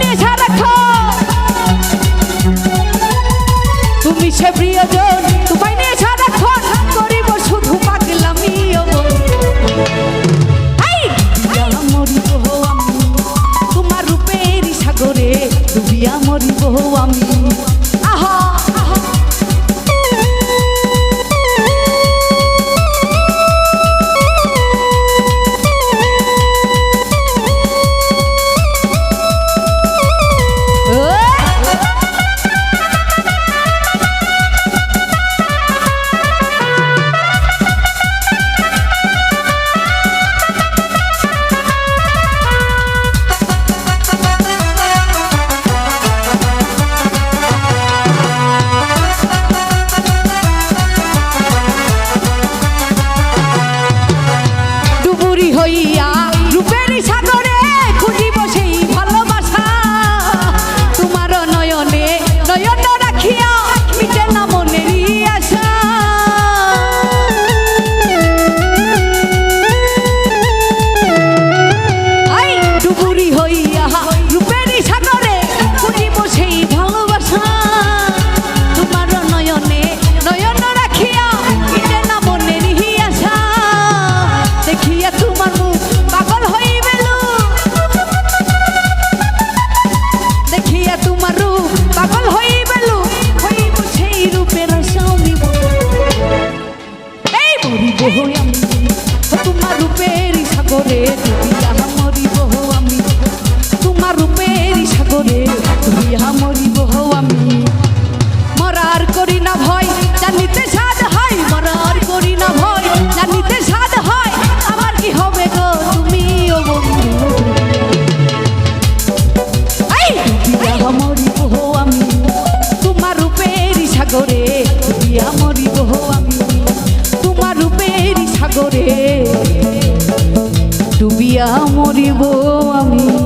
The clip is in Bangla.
নেশা রাখো। তুমি সে প্রিয়জন, তোমায় নেশা রাখো। করিব শুধু পাগলামি মরিব আমি, তোমার রূপের সাগরে ডুবিয়া মরিব আমি। সাগরে ডুবিয়া মরিব আমি।